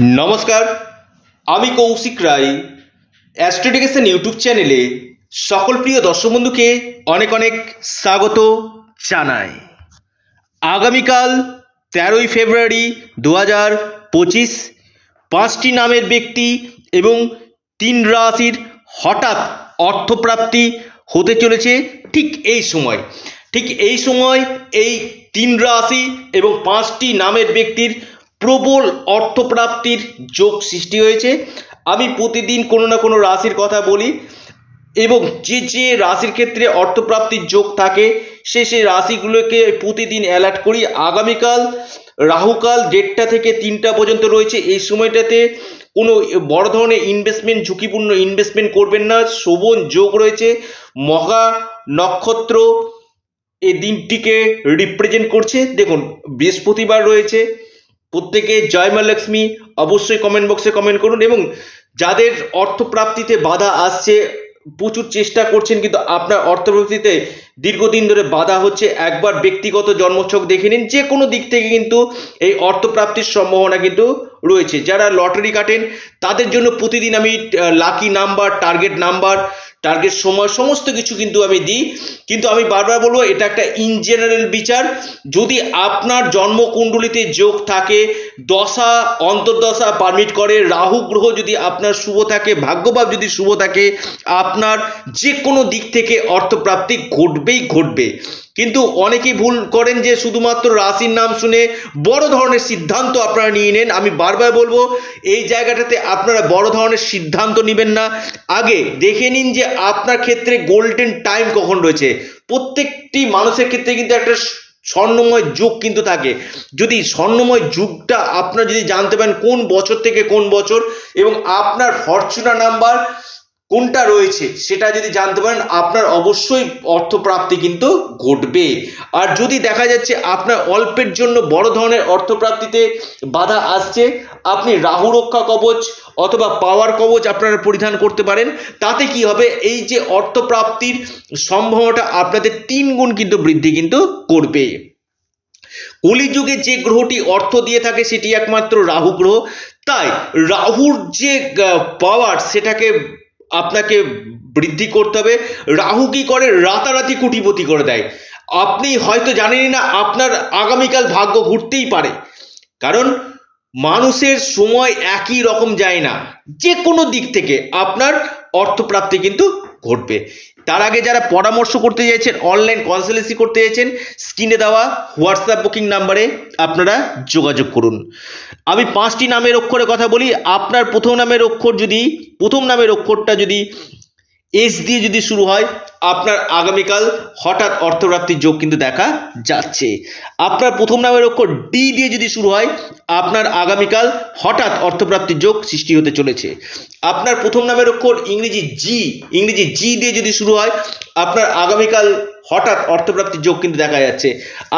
নমস্কার, আমি কৌশিক রায় অ্যাস্ট্রোডিকেশন ইউটিউব চ্যানেলে সকল প্রিয় দর্শক বন্ধুকে অনেক অনেক স্বাগত জানাই। আগামীকাল তেরোই ফেব্রুয়ারি দু হাজার পঁচিশ, পাঁচটি নামের ব্যক্তি এবং তিন রাশির হঠাৎ অর্থপ্রাপ্তি হতে চলেছে ঠিক এই সময়। ঠিক এই সময় এই তিন রাশি এবং পাঁচটি নামের ব্যক্তির প্রবল অর্থপ্রাপ্তির যোগ সৃষ্টি হয়েছে। আমি প্রতিদিন কোনো না কোনো রাশির কথা বলি এবং যে যে রাশির ক্ষেত্রে অর্থপ্রাপ্তির যোগ থাকে, সে সেই রাশিগুলোকে প্রতিদিন অ্যালার্ট করি। আগামীকাল, রাহুকাল দেড়টা থেকে তিনটা পর্যন্ত রয়েছে। এই সময়টাতে কোনো বড় ধরনের ইনভেস্টমেন্ট ঝুঁকিপূর্ণ ইনভেস্টমেন্ট করবেন না। শোভন যোগ রয়েছে। মহা নক্ষত্র এই দিনটিকে রিপ্রেজেন্ট করছে। দেখুন, বৃহস্পতিবার রয়েছে। প্রত্যেকে জয় মা লক্ষ্মী, অবশ্যই কমেন্ট বক্সে কমেন্ট করুন এবং যাদের অর্থপ্রাপ্তিতে বাধা আসছে, প্রচুর চেষ্টা করছেন কিন্তু আপনার অর্থপ্রাপ্তিতে দীর্ঘদিন ধরে বাধা হচ্ছে, একবার ব্যক্তিগত জন্মছক দেখে নিন, যে কোনো দিক থেকে কিন্তু এই অর্থপ্রাপ্তির সম্ভাবনা কিন্তু রয়েছে। যারা লটারি কাটেন, তাদের জন্য প্রতিদিন আমি lucky number target number target সময়, সমস্ত কিছু কিন্তু আমি দিই। কিন্তু আমি বারবার বলব, এটা একটা ইন জেনারেল বিচার। যদি আপনার জন্মকুণ্ডলিতে যোগ থাকে, দশা, অন্তর্দশা পারমিট করে, রাহু গ্রহ যদি আপনার শুভ থাকে, ভাগ্যভাব যদি শুভ থাকে, আপনার যে কোনো দিক থেকে অর্থপ্রাপ্তি ঘটবেই ঘটবে। কিন্তু অনেকেই ভুল করেন যে শুধুমাত্র রাশির নাম শুনে বড় ধরনের সিদ্ধান্ত আপনারা নিয়ে নেন। আমি বারবার বলব, এই জায়গাটাতে আপনারা বড় ধরনের সিদ্ধান্ত নেবেন না। আগে দেখে নিন যে আপনার ক্ষেত্রে গোল্ডেন টাইম কখন রয়েছে। প্রত্যেকটি মানুষের ক্ষেত্রে কিন্তু একটা স্বর্ণময় যুগ কিন্তু থাকে। যদি স্বর্ণময় যুগটা আপনারা যদি জানতে পারেন কোন বছর থেকে কোন বছর এবং আপনার ফরচুনা নাম্বার কোনটা রয়েছে সেটা যদি জানতে পারেন, আপনার অবশ্যই অর্থপ্রাপ্তি কিন্তু ঘটবে। আর যদি দেখা যাচ্ছে আপনার অল্পের জন্য বড় ধরনের অর্থপ্রাপ্তিতে বাধা আসছে, আপনি রাহু রক্ষা কবচ অথবা পাওয়ার কবচ আপনারা পরিধান করতে পারেন। তাতে কি হবে? এই যে অর্থপ্রাপ্তির সম্ভাবনাটা আপনাদের তিন গুণ কিন্তু বৃদ্ধি কিন্তু করবে। কলিযুগে যে গ্রহটি অর্থ দিয়ে থাকে সেটি একমাত্র রাহু গ্রহ। তাই রাহুর যে পাওয়ার সেটাকে আপনাকে বৃদ্ধি করতে হবে। রাহু কি করে? রাতারাতি কুটিপতি করে দেয়। আপনি হয়তো জানেনই না, আপনার আগামীকাল ভাগ্য ঘুরতেই পারে। কারণ মানুষের সময় একই রকম যায় না। যে কোনো দিক থেকে আপনার অর্থপ্রাপ্তি কিন্তু ঘটবে। তার আগে যারা পরামর্শ করতে চাইছেন অনলাইন কনসালটেন্সি করতে চাইছেন স্ক্রিনে দেওয়া হোয়াটসঅ্যাপ বুকিং নাম্বারে আপনারা যোগাযোগ করুন। আমি পাঁচটি নামের অক্ষরে কথা বলি। আপনার প্রথম নামের অক্ষর যদি, প্রথম নামের অক্ষরটা যদি এস দিয়ে যদি শুরু হয়, আপনার আগামীকাল হঠাৎ অর্থপ্রাপ্তির যোগ কিন্তু দেখা যাচ্ছে। আপনার প্রথম নামের অক্ষর ডি দিয়ে যদি শুরু হয়, আপনার আগামীকাল হঠাৎ অর্থপ্রাপ্তির যোগ সৃষ্টি হতে চলেছে। আপনার প্রথম নামের অক্ষর ইংরেজি জি ইংরেজি জি দিয়ে যদি শুরু হয়, আপনার আগামীকাল হঠাৎ অর্থপ্রাপ্তির যোগ কিন্তু দেখা যাচ্ছে।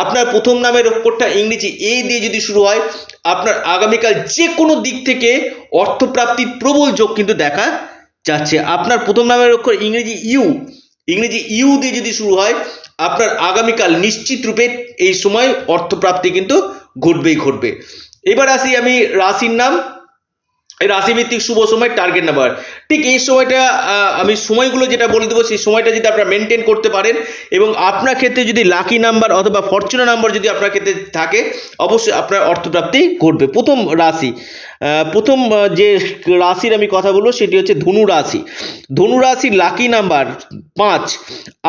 আপনার প্রথম নামের অক্ষরটা ইংরেজি এ দিয়ে যদি শুরু হয়, আপনার আগামীকাল যে কোনো দিক থেকে অর্থপ্রাপ্তির প্রবল যোগ কিন্তু দেখা যাচ্ছে। আপনার প্রথম নামের অক্ষর ইংরেজি ইউ। ইংরেজি ইউ দিয়ে যদি শুরু হয়, আপনার আগামীকাল নিশ্চিত রূপে এই সময় অর্থপ্রাপ্তি কিন্তু ঘটবেই ঘটবে। এবার আসি আমি রাশির নাম। রাশিভিত্তিক শুভ সময় টার্গেট নাম্বার ঠিক এই সময়টা আমি সময়গুলো যেটা বলে দেবো, সেই সময়টা যদি আপনারা মেনটেন করতে পারেন এবং আপনার ক্ষেত্রে যদি লাকি নাম্বার অথবা ফরচুনা নাম্বার যদি আপনার ক্ষেত্রে থাকে, অবশ্যই আপনার অর্থপ্রাপ্তি ঘটবে। প্রথম রাশি প্রথম যে রাশির আমি কথা বলব, সেটি হচ্ছে ধনু রাশি। ধনু রাশির লাকি নাম্বার পাঁচ।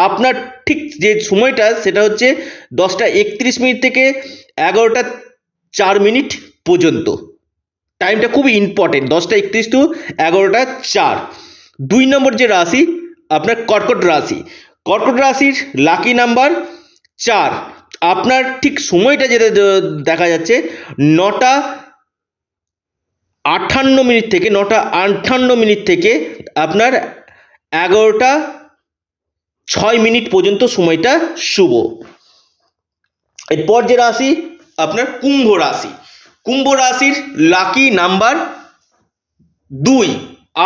আপনার ঠিক যে সময়টা, সেটা হচ্ছে দশটা একত্রিশ মিনিট থেকে এগারোটা চার মিনিট পর্যন্ত। টাইমটা খুবই ইম্পর্টেন্ট দশটা একত্রিশ টু এগারোটা চার। দুই নম্বর যে রাশি, আপনার কর্কট রাশি। কর্কট রাশির লাকি নাম্বার চার। আপনার ঠিক সময়টা যেটা দেখা যাচ্ছে, নটা আটান্ন মিনিট থেকে, নটা আটান্ন মিনিট থেকে আপনার এগারোটা ছয় মিনিট পর্যন্ত সময়টা শুভ। এরপর যে রাশি, আপনার কুম্ভ রাশি। কুম্ভ রাশির লাকি নাম্বার দুই।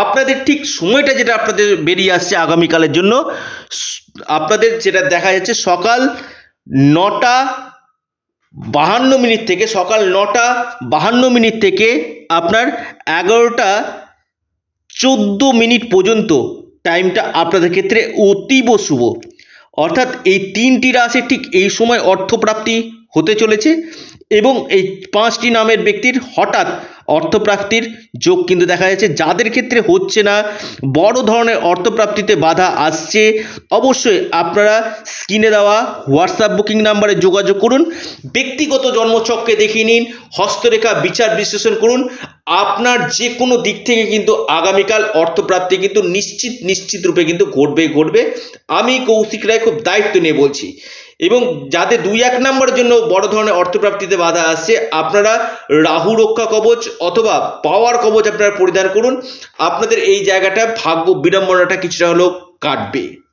আপনাদের ঠিক সময়টা যেটা আপনাদের বেরিয়ে আসছে আগামীকালের জন্য, আপনাদের যেটা দেখা যাচ্ছে সকাল নটা বাহান্ন মিনিট থেকে, সকাল নটা বাহান্ন মিনিট থেকে আপনার এগারোটা চোদ্দ মিনিট পর্যন্ত টাইমটা আপনাদের ক্ষেত্রে অতীব শুভ। অর্থাৎ এই তিনটি রাশির ঠিক এই সময় অর্থপ্রাপ্তি হতে চলেছে এবং এই পাঁচটি নামের ব্যক্তির হঠাৎ অর্থপ্রাপ্তির যোগ কিন্তু দেখা যাচ্ছে। যাদের ক্ষেত্রে হচ্ছে না, বড় ধরনের অর্থপ্রাপ্তিতে বাধা আসছে। অবশ্যই আপনারা স্ক্রিনে দেওয়া হোয়াটসঅ্যাপ বুকিং নাম্বারে যোগাযোগ করুন, ব্যক্তিগত জন্মচককে দেখিয়ে নিন, হস্তরেখা বিচার বিশ্লেষণ করুন আপনার যে কোনো দিক থেকে কিন্তু আগামীকাল অর্থপ্রাপ্তি কিন্তু নিশ্চিত নিশ্চিত রূপে কিন্তু ঘটবে ঘটবে। আমি কৌশিক রায় খুব দায়িত্ব নিয়ে বলছি। এবং যাদের দুই এক নম্বরের জন্য বড় ধরনের অর্থপ্রাপ্তিতে বাধা আসছে, আপনারা রাহু রক্ষা কবচ অথবা পাওয়ার কবচ আপনারা পরিধান করুন। আপনাদের এই জায়গাটা ভাগ্য বিড়ম্বনাটা কিছুটা হলেও কাটবে।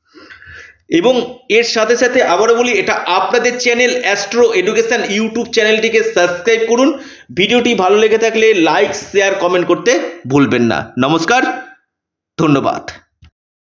এবং এর সাথে সাথে আবারও বলি, এটা আপনাদের চ্যানেল অ্যাস্ট্রো এডুকেশন ইউটিউব চ্যানেলটিকে সাবস্ক্রাইব করুন। ভিডিওটি ভালো লেগে থাকলে লাইক, শেয়ার, কমেন্ট করতে ভুলবেন না। নমস্কার, ধন্যবাদ।